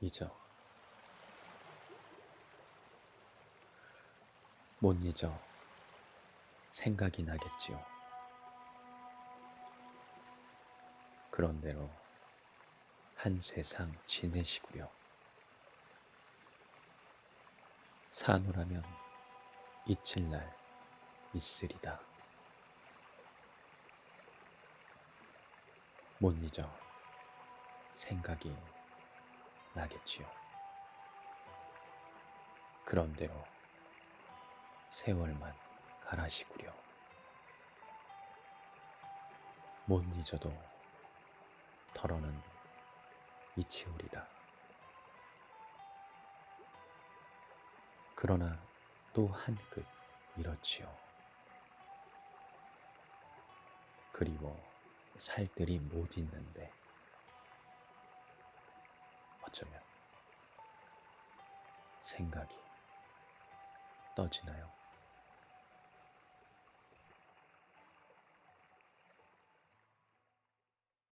잊어. 못 잊어 생각이 나겠지요. 그런 대로 한 세상 지내시구려. 사노라면 잊힐 날 있으리다. 못 잊어 생각이 나겠지요. 그런 대로 세월만 가라시구려. 못 잊어도 덜어는 잊히오리다. 그러나 또 한 끗 이렇지요. 그리워 살들이 못 잊는데 어쩌면 생각이 떠지나요?